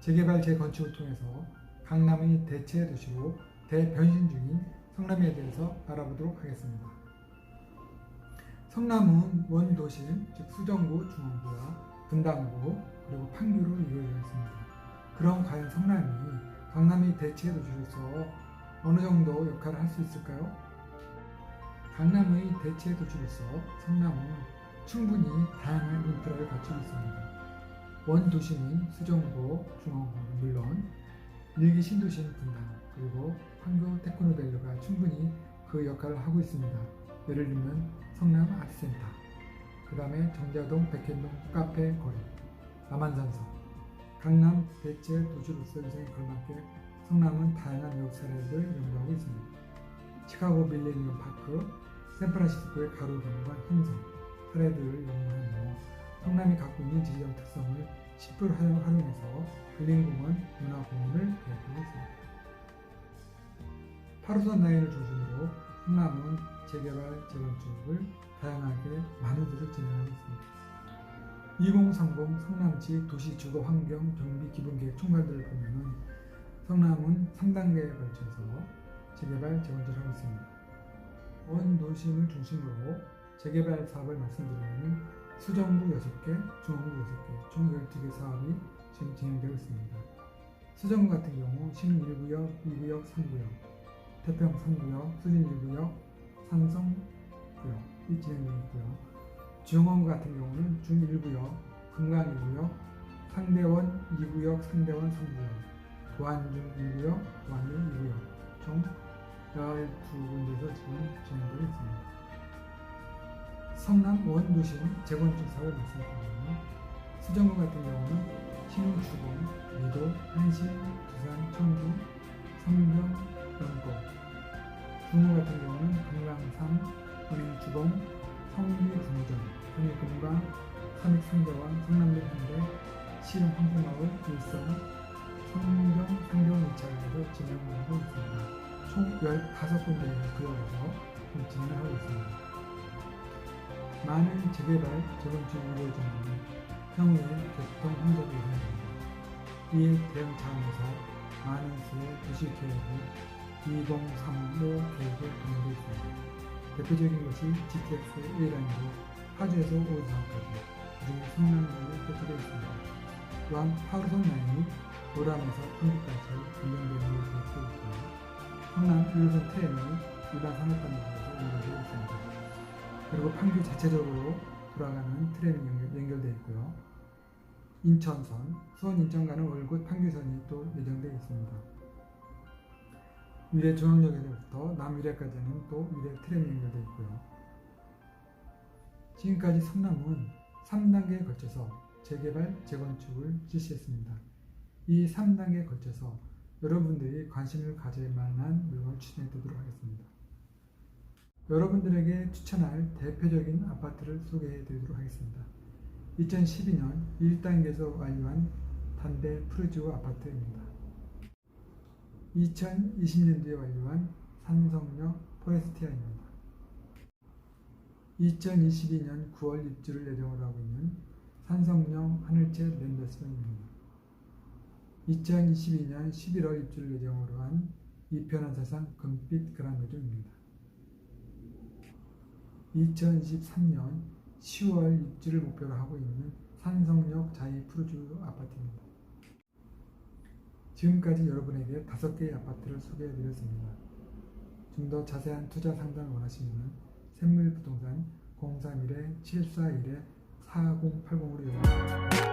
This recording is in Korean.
재개발 재건축을 통해서 강남의 대체 도시로 대변신 중인 성남에 대해서 알아보도록 하겠습니다. 성남은 원도심, 즉 수정구, 중원구와 분당구, 그리고 판교로 이루어져 있습니다. 그럼 과연 성남이 강남의 대체 도시로서 어느 정도 역할을 할 수 있을까요? 강남의 대체 도시로서 성남은 충분히 다양한 인프라를 갖추고 있습니다. 원도심인 수정구, 중원구는 물론 일기 신도시인 분당 그리고 판교 테크노밸리가 충분히 그 역할을 하고 있습니다. 예를 들면 성남 아트센터, 그 다음에 정자동 백현동 카페 거리, 남한산성, 강남 대체 도시로서 위상에 걸맞게 성남은 다양한 외국 사례를 연구하고 있습니다. 시카고 밀레니엄 파크, 샌프란시스코의 가로등과 형성 사례들을 연구하며 성남이 갖고 있는 지리적 특성을 10% 활용해서 근린공원 문화공원을 있습니다. 8호선 라인을 중심으로 성남은 재개발, 재건축을 다양하게 많은 곳을 진행하고 있습니다. 2030 성남시 도시 주거 환경 경비 기본계획 총괄들을 보면은 성남은 3단계에 걸쳐서 재개발, 재건축을 하고 있습니다. 원 도심을 중심으로 재개발 사업을 말씀드리면 수정구 6개, 중원구 6개, 총 12개 사업이 지금 진행되고 있습니다. 수정구 같은 경우 신 1구역, 2구역, 3구역, 태평 3구역, 수진 1구역, 산성 구역이 진행되고 있고요. 중원구 같은 경우는 중 1구역, 금강 1구역, 상대원 2구역, 상대원 3구역, 도안중 1구역, 도안중 2구역, 총 12군데에서 지금 진행되고 있습니다. 성남 원도심 재건축 사업을 말씀드리면 수정구 같은 경우는 신흥 주공, 미도, 한신, 두산, 청주, 성경, 영고 중구 같은 경우는 금강산, 은행 주공, 성리분전, 한일금강, 삼익상대원, 성남대 현대, 황금마을, 일성, 성경, 상경 2차에서 진행을 하고 있습니다. 총 15군데의 구역에서 지금 진행을 하고 있습니다. 많은 재개발, 재건축이 이루어지는 향후에 교통 혼잡이 일어납니다. 이에 대응 차원에서 많은 수의 도시계획이 2035 계획을 공유되어 있습니다. 대표적인 것이 GTX A라인으로 파주에서 오지산까지 그중 성남으로 표시되어 있습니다. 또한 8호선 라인이 도람에서 평택까지 운영되는 것으로 되어 있고 성남 1호선 트램이 일반 산업단지에서 운영되고 있습니다. 그리고 판교 자체적으로 돌아가는 트램이 연결, 연결되어 있고요. 인천선, 수원 인천 가는 월곶 판교선이 또 예정되어 있습니다. 위례 중앙역에서부터 남위례까지는 또 위례 트램이 연결되어 있고요. 지금까지 성남은 3단계에 걸쳐서 재개발, 재건축을 실시했습니다. 이 3단계에 걸쳐서 여러분들이 관심을 가질 만한 물건을 추천해 드리도록 하겠습니다. 여러분들에게 추천할 대표적인 아파트를 소개해 드리도록 하겠습니다. 2012년 1단계에서 완료한 단대 푸르지오 아파트입니다. 2020년도에 완료한 산성역 포레스티아입니다. 2022년 9월 입주를 예정으로 하고 있는 산성역 하늘채 랜더스입니다. 2022년 11월 입주를 예정으로 한 이편한 세상 금빛 그라노즈입니다. 2023년 10월 입주를 목표로 하고 있는 산성역 자이 푸르주 아파트입니다. 지금까지 여러분에게 다섯 개의 아파트를 소개해 드렸습니다. 좀 더 자세한 투자 상담을 원하시면 샘물부동산 031-741-4080으로 연락주십시오.